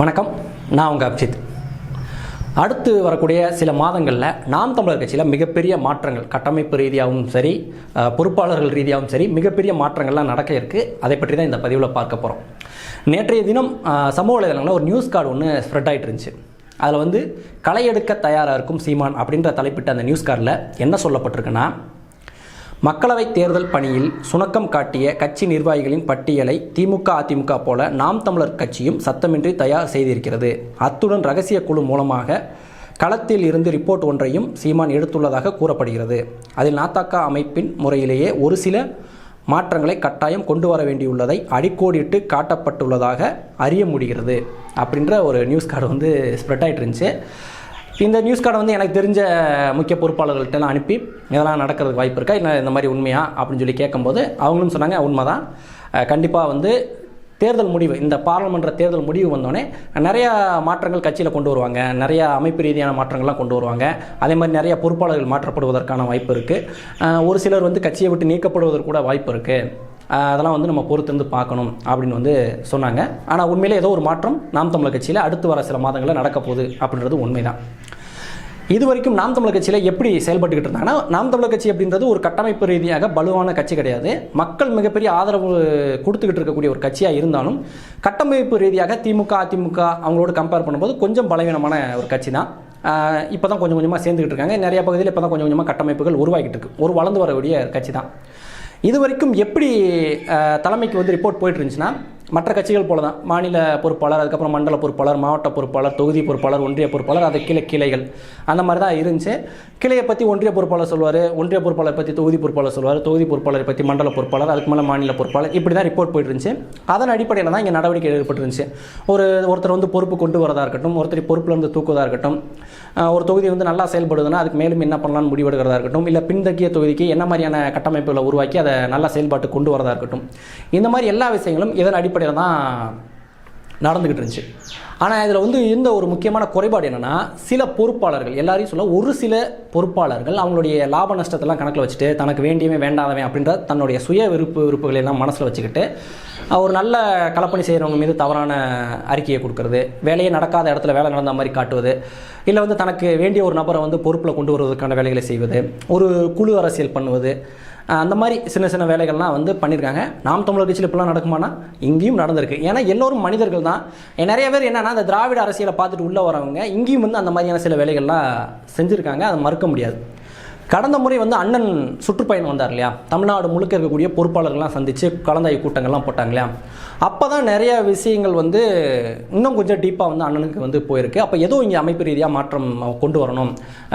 வணக்கம் நான் உங்கள் அபிஜித். அடுத்து வரக்கூடிய சில மாதங்களில் நாம் தமிழர் கட்சியில் மிகப்பெரிய மாற்றங்கள் கட்டமைப்பு ரீதியாகவும் சரி பொறுப்பாளர்கள் ரீதியாகவும் சரி மிகப்பெரிய மாற்றங்கள்லாம் நடக்க இருக்கு. அதை பற்றி தான் இந்த பதிவில் பார்க்க போகிறோம் நேற்றைய தினம் சமூக வலைதளங்களில் ஒரு நியூஸ் கார்டு ஒன்று ஸ்ப்ரெட் ஆகிட்டு இருந்துச்சு. அதில் வந்து களை எடுக்க தயாராக இருக்கும் சீமான் அப்படின்ற தலைப்பிட்ட அந்த நியூஸ் கார்டில் என்ன சொல்லப்பட்டிருக்குன்னா மக்களவைத் தேர்தல் பணியில் சுணக்கம் காட்டிய கட்சி நிர்வாகிகளின் பட்டியலை திமுக அதிமுக போல நாம் தமிழர் கட்சியும் சத்தமின்றி தயார் செய்திருக்கிறது. அத்துடன் ரகசிய குழு மூலமாக களத்தில் இருந்து ரிப்போர்ட் ஒன்றையும் சீமான் எடுத்துள்ளதாக கூறப்படுகிறது. அதில் நாத்தாக்க அமைப்பின் முறையிலேயே ஒரு சில மாற்றங்களை கட்டாயம் கொண்டு வர வேண்டியுள்ளதை அடிக்கோடிட்டு காட்டப்பட்டுள்ளதாக அறிய முடிகிறது. அப்படின்ற ஒரு நியூஸ் கார்டு வந்து ஸ்ப்ரெட் ஆகிட்டு இருந்துச்சு. இந்த நியூஸ் கார்டை வந்து எனக்கு தெரிஞ்ச முக்கிய பொறுப்பாளர்கள்ட்டெல்லாம் அனுப்பி இதெல்லாம் நடக்கிறதுக்கு வாய்ப்பு இருக்கா? இல்லை இந்த மாதிரி உண்மையா? அப்படின்னு சொல்லி கேட்கும்போது அவங்களும் சொன்னாங்க உண்மைதான். கண்டிப்பாக வந்து தேர்தல் முடிவு இந்த பாராளுமன்ற தேர்தல் முடிவு வந்தோடனே நிறையா மாற்றங்கள் கட்சியில் கொண்டு வருவாங்க. நிறையா அமைப்பு ரீதியான மாற்றங்கள்லாம் கொண்டு வருவாங்க. அதே மாதிரி நிறைய பொறுப்பாளர்கள் மாற்றப்படுவதற்கான வாய்ப்பு இருக்குது ஒரு சிலர் வந்து கட்சியை விட்டு நீக்கப்படுவதற்கு கூட வாய்ப்பு இருக்குது அதெல்லாம் வந்து நம்ம பொறுத்திருந்து பார்க்கணும் அப்படின்னு வந்து சொன்னாங்க. ஆனால் உண்மையிலே ஏதோ ஒரு மாற்றம் நாம் தமிழர் கட்சியில் அடுத்து வர சில மாதங்களில் நடக்க போகுது அப்படின்றது உண்மைதான். இது வரைக்கும் நாம் தமிழர் கட்சியில் எப்படி செயல்பட்டுக்கிட்டு இருந்தாங்கன்னா நாம் தமிழர் கட்சி அப்படின்றது ஒரு கட்டமைப்பு ரீதியாக பலுவான கட்சி கிடையாது. மக்கள் மிகப்பெரிய ஆதரவு கொடுத்துக்கிட்டு இருக்கக்கூடிய ஒரு கட்சியாக இருந்தாலும் கட்டமைப்பு ரீதியாக திமுக அதிமுக அவங்களோட கம்பேர் பண்ணும்போது கொஞ்சம் பலவீனமான ஒரு கட்சி தான் இப்போ தான் கொஞ்சம் கொஞ்சமாக சேர்ந்துக்கிட்டு இருக்காங்க. நிறைய பகுதியில் இப்போ தான் கொஞ்சம் கொஞ்சமாக கட்டமைப்புகள் உருவாகிட்டு இருக்கு. ஒரு வளர்ந்து வரக்கூடிய கட்சி தான் இது வரைக்கும் எப்படி தலைமைக்கு வந்து ரிப்போர்ட் போயிட்டு இருந்துச்சுன்னா மற்ற கட்சிகள் போல தான் மாநில பொறுப்பாளர் அதுக்கப்புறம் மண்டல பொறுப்பாளர் மாவட்ட பொறுப்பாளர் தொகுதி பொறுப்பாளர் ஒன்றிய பொறுப்பாளர் அது கிளை கிளைகள். அந்த மாதிரி தான் இருந்துச்சு. கிளையை பற்றி ஒன்றிய பொறுப்பாளர் சொல்லுவார் ஒன்றிய பொறுப்பாளர் பற்றி தொகுதி பொறுப்பாளர் சொல்வார் தொகுதி பொறுப்பாளரை பற்றி மண்டல பொறுப்பாளர் அதுக்கு மேலே மாநில பொறுப்பாளர் இப்படி தான் ரிப்போர்ட் போயிட்டு இருந்துச்சு அதன் அடிப்படையில் தான் இங்கே நடவடிக்கை ஏற்பட்டுருந்துச்சு ஒரு ஒருத்தர் வந்து பொறுப்பு கொண்டு வரதாக இருக்கட்டும் ஒருத்தர் பொறுப்பில் இருந்து தூக்குவதாக இருக்கட்டும் ஒரு தொகுதி வந்து நல்லா செயல்படுதுன்னா அதுக்கு மேலும் என்ன பண்ணலாம்னு முடிவெடுக்கிறதா இருக்கட்டும் இல்லை பின்தங்கிய தொகுதிக்கு என்ன மாதிரியான கட்டமைப்புகளை உருவாக்கி அதை நல்லா செயல்பாட்டு கொண்டு வரதா இருக்கட்டும். இந்த மாதிரி எல்லா விஷயங்களும் இதன் அடிப்படையில் தான் நடந்துக்கிட்டு இருந்துச்சு. ஆனால் இதில் வந்து இருந்த ஒரு முக்கியமான குறைபாடு என்னென்னா சில பொறுப்பாளர்கள் எல்லாரையும் சொல்ல ஒரு சில பொறுப்பாளர்கள் அவங்களுடைய லாப நஷ்டத்தெல்லாம் கணக்கில் வச்சுட்டு தனக்கு வேண்டியவே வேண்டாதவன் அப்படின்ற தன்னுடைய சுய விருப்பு விருப்புகளை எல்லாம் மனசில் வச்சுக்கிட்டு ஒரு நல்ல கலப்பணி செய்கிறவங்க மீது தவறான அறிக்கையை கொடுக்கறது வேலையே நடக்காத இடத்துல வேலை நடந்த மாதிரி காட்டுவது இல்லை வந்து தனக்கு வேண்டிய ஒரு நபரை வந்து பொறுப்பில் கொண்டு வருவதற்கான வேலைகளை செய்வது ஒரு குழு அரசியல் பண்ணுவது அந்த மாதிரி சின்ன சின்ன வேலைகள்லாம் வந்து பண்ணியிருக்காங்க நாம் தமிழர் கட்சியில் இப்பெல்லாம் நடக்குமானா? இங்கேயும் நடந்திருக்கு. ஏன்னா எல்லோரும் மனிதர்கள் தான். நிறைய பேர் என்னன்னா அந்த திராவிட அரசியலை பார்த்துட்டு உள்ளே வரவங்க இங்கேயும் வந்து அந்த மாதிரியான சில வேலைகள்லாம் செஞ்சுருக்காங்க. அதை மறுக்க முடியாது. கடந்த முறை வந்து அண்ணன் சுற்றுப்பயணம் வந்தார் இல்லையா? தமிழ்நாடு முழுக்க இருக்கக்கூடிய பொறுப்பாளர்கள்லாம் சந்தித்து கலந்தாய் கூட்டங்கள்லாம் போட்டாங்க இல்லையா? அப்போ தான் நிறைய விஷயங்கள் வந்து இன்னும் கொஞ்சம் டீப்பாக வந்து அண்ணனுக்கு வந்து போயிருக்கு. அப்போ ஏதோ இங்கே அமைப்பு ரீதியாக மாற்றம் கொண்டு வரணும்.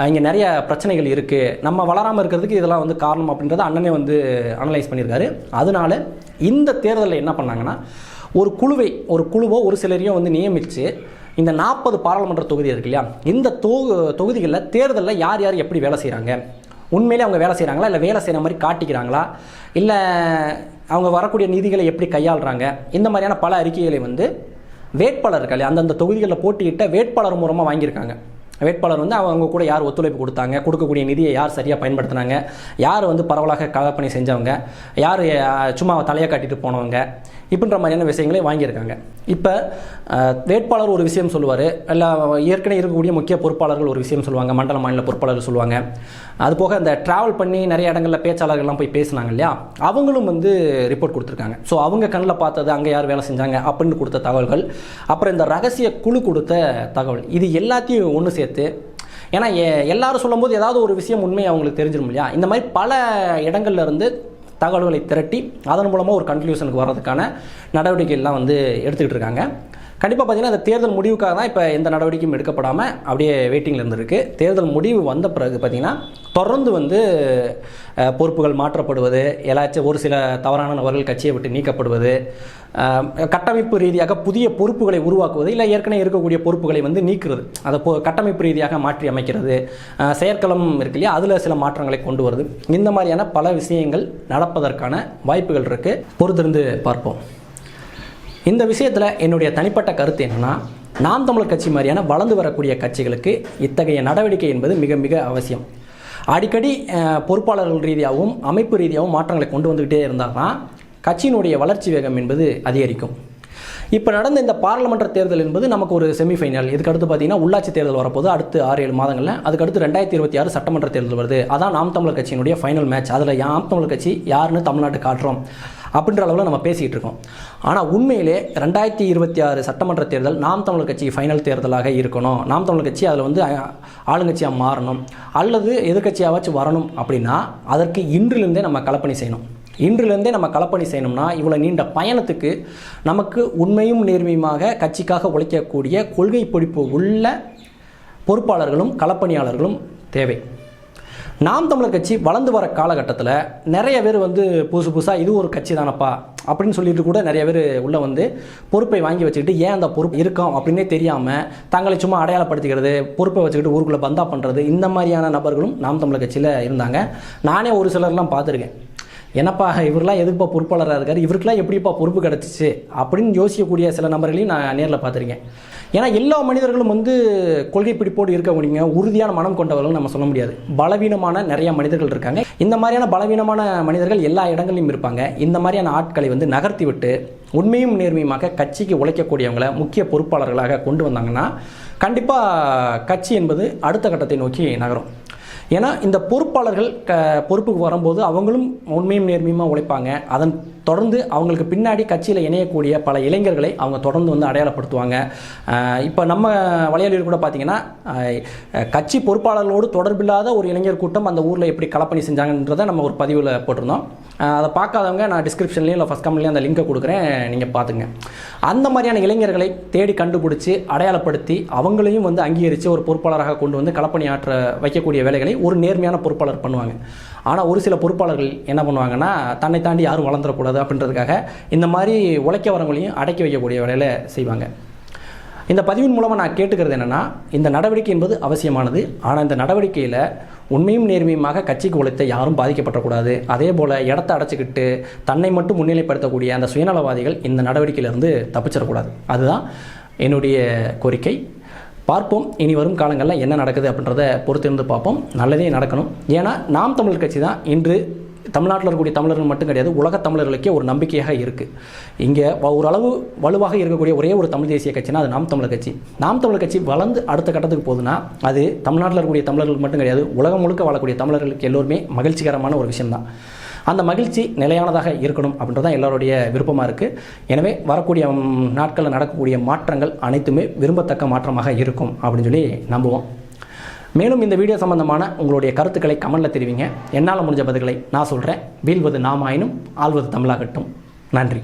இங்கே நிறைய பிரச்சனைகள் இருக்குது நம்ம வளராமல் இருக்கிறதுக்கு இதெல்லாம் வந்து காரணம் அப்படின்றத அண்ணனே வந்து அனலைஸ் பண்ணியிருக்காரு. அதனால இந்த தேர்தலில் என்ன பண்ணாங்கன்னா ஒரு குழுவை ஒரு குழுவோ ஒரு சிலரையும் வந்து நியமித்து இந்த நாற்பது பாராளுமன்ற தொகுதி இருக்கு இல்லையா? இந்த தொகு தொகுதிகளில் தேர்தலில் யார் யார் எப்படி வேலை செய்கிறாங்க உண்மையிலே அவங்க வேலை செய்கிறாங்களா இல்லை வேலை செய்கிற மாதிரி காட்டிக்கிறாங்களா? இல்லை அவங்க வரக்கூடிய நிதிகளை எப்படி கையாளுறாங்க? இந்த மாதிரியான பல அறிக்கைகளை வந்து வேட்பாளர்கள் அந்தந்த தொகுதிகளில் போட்டியிட்ட வேட்பாளர் மூலமாக வாங்கியிருக்காங்க. வேட்பாளர் வந்து அவங்க கூட யார் ஒத்துழைப்பு கொடுத்தாங்க கொடுக்கக்கூடிய நிதியை யார் சரியாக பயன்படுத்தினாங்க யார் வந்து பரவலாக கலப்பணி செஞ்சவங்க யார் சும்மா தலையை காட்டிட்டு போனவங்க இப்படின்ற மாதிரியான விஷயங்களை வாங்கியிருக்காங்க. இப்போ வேட்பாளர் ஒரு விஷயம் சொல்லுவார் இல்லை ஏற்கனவே இருக்கக்கூடிய முக்கிய பொறுப்பாளர்கள் ஒரு விஷயம் சொல்லுவாங்க மண்டல மாநில பொறுப்பாளர்கள் சொல்லுவாங்க. அது போக இந்த ட்ராவல் பண்ணி நிறைய இடங்களில் பேச்சாளர்கள்லாம் போய் பேசினாங்க இல்லையா? அவங்களும் வந்து ரிப்போர்ட் கொடுத்துருக்காங்க. ஸோ அவங்க கண்ணில் பார்த்தது அங்கே யார் வேலை செஞ்சாங்க அப்படின்னு கொடுத்த தகவல்கள் அப்புறம் இந்த ரகசிய குழு கொடுத்த தகவல் இது எல்லாத்தையும் ஒன்று சேர்த்து ஏன்னா எ- எல்லாரும் சொல்லும்போது ஏதாவது ஒரு விஷயம் உண்மை அவங்களுக்கு தெரிஞ்சிடும் இல்லையா? இந்த மாதிரி பல இடங்கள்ல இருந்து தகவல்களை திரட்டி அதன் மூலமாக ஒரு கன்க்ளூஷனுக்கு வர்றதுக்கான நடவடிக்கைகள்லாம் வந்து எடுத்துக்கிட்டு இருக்காங்க. கண்டிப்பாக பார்த்தீங்கன்னா அந்த தேர்தல் முடிவுக்காக தான் இப்போ எந்த நடவடிக்கையும் எடுக்கப்படாமல் அப்படியே வெயிட்டிங்கில் இருந்திருக்கு. தேர்தல் முடிவு வந்த பிறகு பார்த்தீங்கன்னா தொடர்ந்து வந்து பொறுப்புகள் மாற்றப்படுவது எல்லாச்சும் ஒரு சில தவறான நபர்கள் கட்சியை விட்டு நீக்கப்படுவது கட்டமைப்பு ரீதியாக புதிய பொறுப்புகளை உருவாக்குவது இல்லை ஏற்கனவே இருக்கக்கூடிய பொறுப்புகளை வந்து நீக்கிறது. அதை பொ கட்டமைப்பு ரீதியாக மாற்றி அமைக்கிறது செயற்களம் இருக்கு இல்லையா? அதில் சில மாற்றங்களை கொண்டு வருது. இந்த மாதிரியான பல விஷயங்கள் நடப்பதற்கான வாய்ப்புகள் இருக்குது பொறுத்திருந்து பார்ப்போம். இந்த விஷயத்தில் என்னுடைய தனிப்பட்ட கருத்து என்னென்னா நாம் தமிழர் கட்சி மாதிரியான வளர்ந்து வரக்கூடிய கட்சிகளுக்கு இத்தகைய நடவடிக்கை என்பது மிக மிக அவசியம். அடிக்கடி பொறுப்பாளர்கள் ரீதியாகவும் அமைப்பு ரீதியாகவும் மாற்றங்களை கொண்டு வந்துக்கிட்டே இருந்தால் தான் கட்சியினுடைய வளர்ச்சி வேகம் என்பது அதிகரிக்கும். இப்போ நடந்த இந்த பாராளுமன்ற தேர்தல் என்பது நமக்கு ஒரு செமிஃபைனல் இதுக்கு அடுத்து பார்த்தீங்கன்னா உள்ளாட்சி தேர்தல் வரப்போது அடுத்து ஆறு ஏழு மாதங்களில் அதுக்கு அடுத்து ரெண்டாயிரத்தி இருபத்தி ஆறு சட்டமன்ற தேர்தல் வருது. அதான் நாம் தமிழர் கட்சியினுடைய ஃபைனல் மேட்ச் அதில் நாம் தமிழர் கட்சி யாருன்னு தமிழ்நாட்டு காட்டுறோம். அப்படின்ற அளவில் நம்ம பேசிகிட்டு இருக்கோம். ஆனால் உண்மையிலே ரெண்டாயிரத்தி இருபத்தி ஆறு சட்டமன்ற தேர்தல் நாம் தமிழர் கட்சி ஃபைனல் தேர்தலாக இருக்கணும். நாம் தமிழர் கட்சி அதில் வந்து ஆளுங்கட்சியாக மாறணும். அல்லது எதிர்க்கட்சியாவாச்சும் வரணும் அப்படின்னா அதற்கு இன்றிலிருந்தே நம்ம கலப்பணி செய்யணும். இன்றிலிருந்தே நம்ம களப்பணி செய்யணும்னா இவ்வளோ நீண்ட பயணத்துக்கு நமக்கு உண்மையும் நேர்மையுமாக கட்சிக்காக உழைக்கக்கூடிய கொள்கை பிடிப்பு உள்ள பொறுப்பாளர்களும் களப்பணியாளர்களும் தேவை. நாம் தமிழர் கட்சி வளர்ந்து வர காலகட்டத்தில் நிறைய பேர் வந்து புதுசு புதுசாக இது ஒரு கட்சி தானப்பா அப்படின்னு சொல்லிட்டு கூட நிறைய பேர் உள்ளே வந்து பொறுப்பை வாங்கி வச்சுக்கிட்டு ஏன் அந்த பொறுப்பு இருக்கோம் அப்படின்னே தெரியாமல் தங்களை சும்மா அடையாளப்படுத்திக்கிறது பொறுப்பை வச்சுக்கிட்டு ஊருக்குள்ளே பந்தா பண்ணுறது இந்த மாதிரியான நபர்களும் நாம் தமிழர் கட்சியில் இருந்தாங்க. நானே ஒரு சிலர்லாம் பார்த்துருக்கேன். என்னப்பா இவரெல்லாம் எதுக்குப்பா பொறுப்பாளராக இருக்கார்? இவருக்கெல்லாம் எப்படிப்பா பொறுப்பு கிடச்சிச்சு? அப்படின்னு யோசிக்கக்கூடிய சில நபர்களையும் நான் நேரில் பார்த்துருக்கேன். ஏன்னா எல்லா மனிதர்களும் வந்து கொள்கை பிடிப்போடு இருக்க முடியுங்க. உறுதியான மனம் கொண்டவர்கள் நம்ம சொல்ல முடியாது. பலவீனமான நிறைய மனிதர்கள் இருக்காங்க. இந்த மாதிரியான பலவீனமான மனிதர்கள் எல்லா இடங்களிலும் இருப்பாங்க. இந்த மாதிரியான ஆட்களை வந்து நகர்த்தி விட்டு உண்மையும் நேர்மையுமாக கட்சிக்கு உழைக்கக்கூடியவங்களை முக்கிய பொறுப்பாளர்களாக கொண்டு வந்தாங்கன்னா கண்டிப்பாக கட்சி என்பது அடுத்த கட்டத்தை நோக்கி நகரும். ஏன்னா இந்த பொறுப்பாளர்கள் க பொறுப்புக்கு வரும்போது அவங்களும் உண்மையும் நேர்மையுமாக உழைப்பாங்க. அதன் தொடர்ந்து அவங்களுக்கு பின்னாடி கட்சியில் இணையக்கூடிய பல இளைஞர்களை அவங்க தொடர்ந்து வந்து அடையாளப்படுத்துவாங்க. இப்போ நம்ம வலையாளியில் கூட பார்த்தீங்கன்னா கட்சி பொறுப்பாளர்களோடு தொடர்பில்லாத ஒரு இளைஞர் கூட்டம் அந்த ஊரில் எப்படி களப்பணி செஞ்சாங்கன்றதை நம்ம ஒரு பதிவில் போட்டிருந்தோம். அதை பார்க்காதவங்க நான் டிஸ்கிரிப்ஷன்லேயும் இல்லை ஃபஸ்ட் கமெண்ட்லேயும் அந்த லிங்கை கொடுக்குறேன் நீங்கள் பார்த்துங்க அந்த மாதிரியான இளைஞர்களை தேடி கண்டுபிடிச்சி அடையாளப்படுத்தி அவங்களையும் வந்து அங்கீகரித்து ஒரு பொறுப்பாளராக கொண்டு வந்து களப்பணி ஆற்ற வைக்கக்கூடிய வேலைகளை ஒரு நேர்மையான பொறுப்பாளர் பண்ணுவாங்க. ஆனால் ஒரு சில பொறுப்பாளர்கள் என்ன பண்ணுவாங்கன்னா தன்னை தாண்டி யாரும் வளர்ந்துடக்கூடாது அப்படின்றதுக்காக இந்த மாதிரி உழைக்க வரவங்களையும் அடக்கி வைக்கக்கூடிய வேலையில் செய்வாங்க. இந்த பதிவின் மூலமாக நான் கேட்டுக்கிறது என்னென்னா இந்த நடவடிக்கை என்பது அவசியமானது. ஆனால் இந்த நடவடிக்கையில் உண்மையும் நேர்மையுமாக கட்சிக்கு உழைத்த யாரும் பாதிக்கப்படக்கூடாது. அதே போல் இடத்த அடைச்சிக்கிட்டு தன்னை மட்டும் முன்னிலைப்படுத்தக்கூடிய அந்த சுயநலவாதிகள் இந்த நடவடிக்கையிலிருந்து தப்பிச்சிடக்கூடாது. அதுதான் என்னுடைய கோரிக்கை. பார்ப்போம். இனி வரும் காலங்களில் என்ன நடக்குது அப்படின்றத பொறுத்திருந்து பார்ப்போம். நல்லதே நடக்கணும். ஏன்னா நாம் தமிழர் கட்சி தான் இன்று தமிழ்நாட்டில் இருக்கக்கூடிய தமிழர்கள் மட்டும் கிடையாது உலக தமிழர்களுக்கே ஒரு நம்பிக்கையாக இருக்குது இங்கே ஓரளவு வலுவாக இருக்கக்கூடிய ஒரே ஒரு தமிழ் தேசிய கட்சினா அது நாம் தமிழர் கட்சி. நாம் தமிழர் கட்சி வளர்ந்து அடுத்த கட்டத்துக்கு போகுதுன்னா அது தமிழ்நாட்டில் இருக்கக்கூடிய தமிழர்கள் மட்டும் கிடையாது உலகம் முழுக்க வாழக்கூடிய தமிழர்களுக்கு எல்லோருமே மகிழ்ச்சிகரமான ஒரு விஷயம்தான். அந்த மகிழ்ச்சி நிலையானதாக இருக்கணும் அப்படின்றது தான் எல்லாருடைய விருப்பமாக இருக்குது எனவே வரக்கூடிய நாட்களில் நடக்கக்கூடிய மாற்றங்கள் அனைத்துமே விரும்பத்தக்க மாற்றமாக இருக்கும் அப்படின்னு சொல்லி நம்புவோம். மேலும் இந்த வீடியோ சம்பந்தமான உங்களுடைய கருத்துக்களை கமெண்டில் தெரிவிங்க. என்னால் முடிஞ்ச பதில்களை நான் சொல்கிறேன் வீழ்வது நாமாயினும் ஆள்வது தமிழாகட்டும். நன்றி.